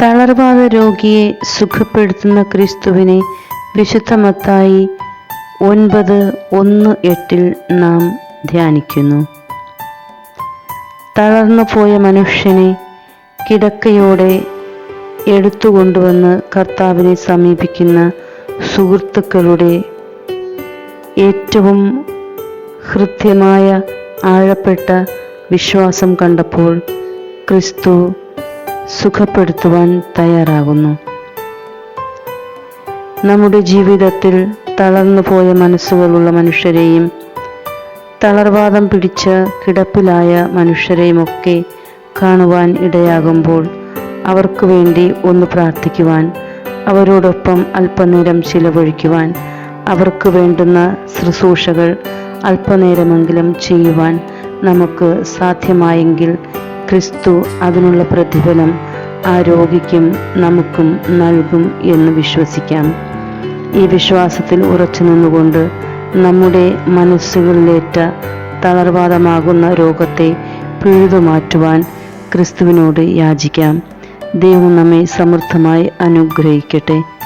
തളർവാദ രോഗിയെ സുഖപ്പെടുത്തുന്ന ക്രിസ്തുവിനെ വിശുദ്ധമത്തായി ഒൻപത് ഒന്ന് എട്ടിൽ നാം ധ്യാനിക്കുന്നു. തളർന്നു പോയ മനുഷ്യനെ കിടക്കയോടെ എടുത്തുകൊണ്ടുവന്ന് കർത്താവിനെ സമീപിക്കുന്ന സുഹൃത്തുക്കളുടെ ഏറ്റവും ഹൃദ്യമായ ആഴപ്പെട്ട വിശ്വാസം കണ്ടപ്പോൾ ക്രിസ്തു സുഖപ്പെടുത്തുവാൻ തയ്യാറാകുന്നു. നമ്മുടെ ജീവിതത്തിൽ തളർന്നു പോയ മനസ്സുകളുള്ള മനുഷ്യരെയും തളർവാദം പിടിച്ച് കിടപ്പിലായ മനുഷ്യരെയുമൊക്കെ കാണുവാൻ ഇടയാകുമ്പോൾ അവർക്ക് വേണ്ടി ഒന്ന് പ്രാർത്ഥിക്കുവാൻ അവരോടൊപ്പം അല്പനേരം ചിലവഴിക്കുവാൻ അവർക്ക് വേണ്ടുന്ന ശുശ്രൂഷകൾ അല്പനേരമെങ്കിലും ചെയ്യുവാൻ നമുക്ക് സാധ്യമായെങ്കിൽ ക്രിസ്തു അതിനുള്ള പ്രതിഫലം ആ രോഗിക്കും നമുക്കും നൽകും എന്ന് വിശ്വസിക്കാം. ഈ വിശ്വാസത്തിൽ ഉറച്ചു നിന്നുകൊണ്ട് നമ്മുടെ മനസ്സുകളിലേറ്റ തളർവാദമാകുന്ന രോഗത്തെ പിഴുതുമാറ്റുവാൻ ക്രിസ്തുവിനോട് യാചിക്കാം. ദൈവം നമ്മെ സമൃദ്ധമായി അനുഗ്രഹിക്കട്ടെ.